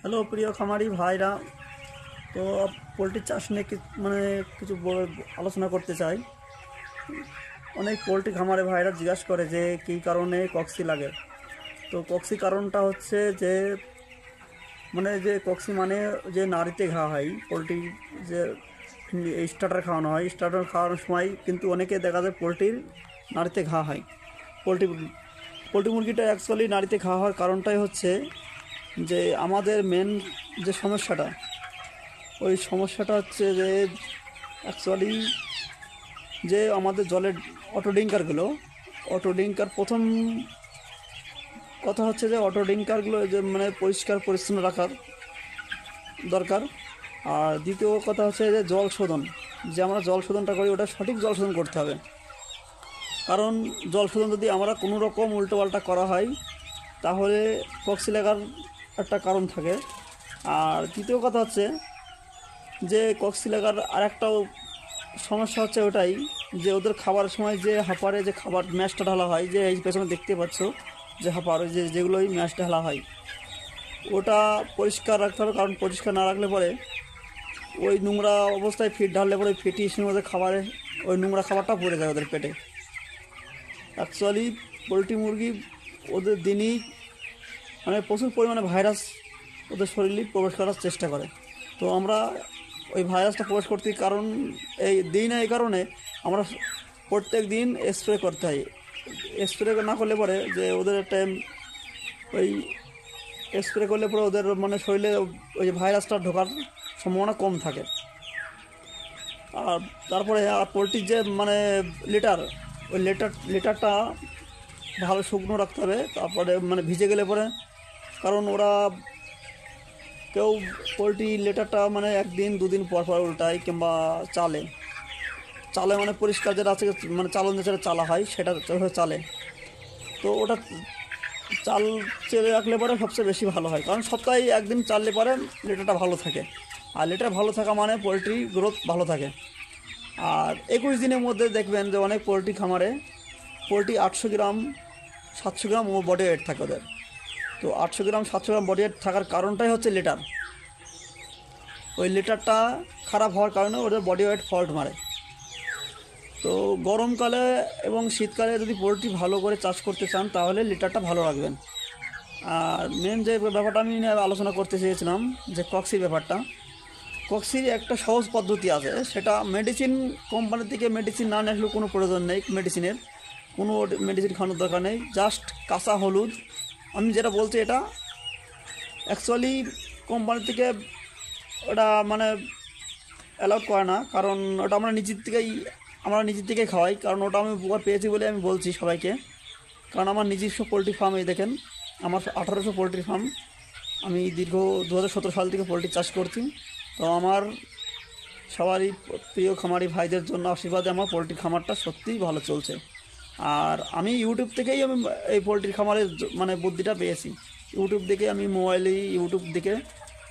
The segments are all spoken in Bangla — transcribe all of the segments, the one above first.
হ্যালো প্রিয় খামারি ভাইরা, তো পোলট্রির চাষ নিয়ে মানে কিছু আলোচনা করতে চাই। অনেক পোলট্রি খামারে ভাইরা জিজ্ঞাসা করে যে কী কারণে কক্সি লাগে। তো কক্সি কারণটা হচ্ছে যে মানে যে কক্সি মানে যে নাড়িতে ঘা হয়, পোলট্রি যে স্টার্টার খাওয়ানো হয়, স্টার্টার খাওয়ানোর সময় কিন্তু অনেকে দেখা যায় পোলট্রির নাড়িতে ঘা হয়। পোলট্রি পোলট্রি মুরগিটা অ্যাকচুয়ালি নাড়িতে খাওয়া হওয়ার কারণটাই হচ্ছে যে আমাদের মেন যে সমস্যাটা, ওই সমস্যাটা হচ্ছে যে অ্যাকচুয়ালি যে আমাদের জলের অটো ডিঙ্কারগুলো অটো ডিঙ্কার প্রথম কথা হচ্ছে যে অটো ডিঙ্কারগুলো যে মানে পরিষ্কার পরিচ্ছন্ন রাখার দরকার। আর দ্বিতীয় কথা হচ্ছে যে জল শোধন, যে আমরা জল শোধনটা করি ওটা সঠিক জল শোধন করতে হবে। কারণ জল শোধন যদি আমরা কোনো রকম উল্টোপাল্টা করা হয়, তাহলে কক্সি লাগার একটা কারণ থাকে। আর তৃতীয় কথা হচ্ছে যে কক্সি লাগার আরেকটাও সমস্যা হচ্ছে ওটাই যে ওদের খাবারের সময় যে হাঁপারে যে খাবার ম্যাশটা ঢালা হয়, যে এই পেছনে দেখতে পাচ্ছ যে হাঁপার যে যেগুলোই ম্যাশ ঢালা হয়, ওটা পরিষ্কার রাখতে হবে। কারণ পরিষ্কার না রাখলে পরে ওই নোংরা অবস্থায় ফিট ঢাললে পরে ফিটি এসে ওদের খাবারে, ওই নোংরা খাবারটা পড়ে যায় ওদের পেটে। অ্যাকচুয়ালি পোলট্রি মুরগি ওদের দিনই মানে প্রচুর পরিমাণে ভাইরাস ওদের শরীরে প্রবেশ করার চেষ্টা করে। তো আমরা ওই ভাইরাসটা প্রবেশ করতে কারণ এই দিই না এই কারণে আমরা প্রত্যেক দিন স্প্রে করতে হয়। স্প্রে না করলে পরে যে ওদের টাইম ওই স্প্রে করলে পরে ওদের মানে শরীরে ওই যে ভাইরাসটা ঢোকার সম্ভাবনা কম থাকে। আর তারপরে আর পোলট্রির যে মানে লিটার ওই লিটার লিটারটা ভালো শুকনো রাখতে হবে। তারপরে মানে ভিজে গেলে পরে কারণ ওরা কেউ পোলট্রি লেটারটা মানে একদিন, দুদিন পর পর উল্টায় কিংবা চালে। চালে মানে পরিষ্কার যেটা আছে মানে চালন যেটা চালা হয়, সেটা চালে। তো ওটা চাল চেলে রাখলে পরে সবচেয়ে বেশি ভালো হয়। কারণ সপ্তাহে একদিন চাললে পরে লেটারটা ভালো থাকে। আর লেটার ভালো থাকা মানে পোলট্রি গ্রোথ ভালো থাকে। আর একুশ দিনের মধ্যে দেখবেন যে অনেক পোলট্রি খামারে পোলট্রি আটশো গ্রাম, সাতশো গ্রাম ও বডি ওয়েট থাকে ওদের। তো আটশো গ্রাম, সাতশো গ্রাম বডি থাকার কারণটাই হচ্ছে লিটার ওই লিটারটা খারাপ হওয়ার কারণে ওদের বডি ওয়েট ফল্ট মারে। তো গরমকালে এবং শীতকালে যদি পোলট্রি ভালো করে চাষ করতে চান, তাহলে লিটারটা ভালো রাখবেন। আর মেন যে ব্যাপারটা আমি নিয়ে আলোচনা করতে চেয়েছিলাম, যে কক্সির ব্যাপারটা কক্সির একটা সহজ পদ্ধতি আছে। সেটা মেডিসিন কোম্পানি থেকে মেডিসিন না নিয়ে কোনো প্রয়োজন নেই মেডিসিনের কোনো মেডিসিন খাওয়ানোর দরকার নেই। জাস্ট কাঁচা হলুদ আমি যেটা বলছি এটা অ্যাকচুয়ালি কোম্পানি থেকে ওটা মানে অ্যালাউড করে না, কারণ ওটা আমরা নিজের থেকেই, আমরা নিজের থেকেই খাওয়াই, কারণ ওটা আমি উপকার পেয়েছি বলে আমি বলছি সবাইকে। কারণ আমার নিজস্ব পোলট্রি ফার্ম এই দেখেন, আমার আঠারোশো পোলট্রি ফার্ম আমি দীর্ঘ দু হাজার সতেরো সাল থেকে পোলট্রি চাষ করছি। তো আমার সবারই প্রিয় খামারি ভাইদের জন্য আশীর্বাদে আমার পোলট্রি খামারটা সত্যিই ভালো চলছে। আর আমি ইউটিউব থেকেই আমি এই পোলট্রি খামারের মানে বুদ্ধিটা পেয়েছি। ইউটিউব দেখে আমি মোবাইলে ইউটিউব দেখে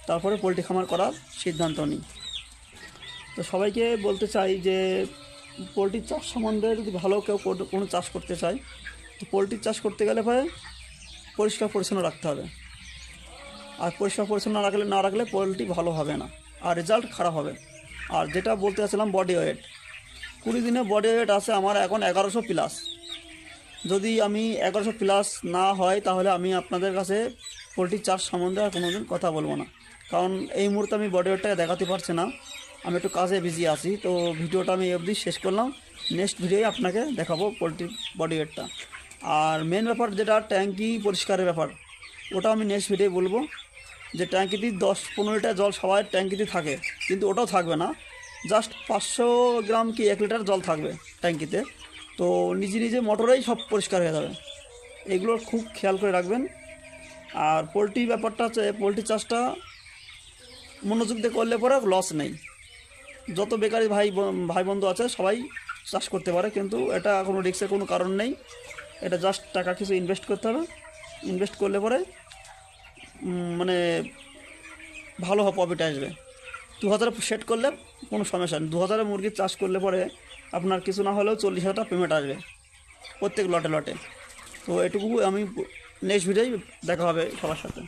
তারপরে পোলট্রি খামার করার সিদ্ধান্ত নিই। তো সবাইকে বলতে চাই যে, পোলট্রির চাষ সম্বন্ধে যদি ভালো কেউ কোনো- চাষ করতে চায়, তো পোলট্রির চাষ করতে গেলে পরে পরিষ্কার পরিচ্ছন্ন রাখতে হবে। আর পরিষ্কার পরিচ্ছন্ন রাখলে, না রাখলে পোলট্রি ভালো হবে না। আর রেজাল্ট খারাপ হবে। আর যেটা বলতে চাচ্ছিলাম বডি ওয়েট কুড়ি দিনে বডি ওয়েট আছে আমার এখন এগারোশো প্লাস যদি আমি এগারোশো প্লাস না হয়, তাহলে আমি আপনাদের কাছে পোলট্রি চাষ সম্বন্ধে আর কোনোদিন কথা বলব না। কারণ এই মুহূর্তে আমি বডি ওয়েটটাকে দেখাতে পারছি না। আমি একটু কাজে বিজি আছি, তো ভিডিওটা আমি অবধি শেষ করলাম। নেক্সট ভিডিওয়ে আপনাকে দেখাবো পোলট্রির বডি ওয়েটটা। আর মেন ব্যাপার যেটা, ট্যাঙ্কি পরিষ্কারের ব্যাপার। ওটা আমি নেক্সট ভিডিও বলব। যে ট্যাঙ্কিতে দশ পনেরো লিটার জল সবাই ট্যাঙ্কিতে থাকে, কিন্তু ওটাও থাকবে না। জাস্ট পাঁচশো গ্রাম কি এক লিটার জল থাকবে ট্যাঙ্কিতে? তো নিজে নিজে মোটরেই সব পরিষ্কার হয়ে যাবে। এগুলোর খুব খেয়াল করে রাখবেন। আর পোলট্রি ব্যাপারটা হচ্ছে, পোলট্রি চাষটা মনোযোগ দিয়ে করলে পরে লস নেই। যত বেকারি ভাই ভাই বন্ধু আছে, সবাই চাষ করতে পারে, কিন্তু এটা কোনো রিস্কের কোনো কারণ নেই। এটা জাস্ট টাকা কিছু ইনভেস্ট করতে হবে। ইনভেস্ট করলে পরে মানে ভালো প্রফিট আসবে। দু হাজার সেট করলে কোনো সমস্যা নেই। দু হাজারে মুরগির চাষ করলে পরে আপনার কিছু না হলেও চল্লিশ হাজার টাকা পেমেন্ট আসবে প্রত্যেক লটে লটে তো এটুকু আমি নেক্সট ভিডিওয় দেখা হবে সবার সাথে।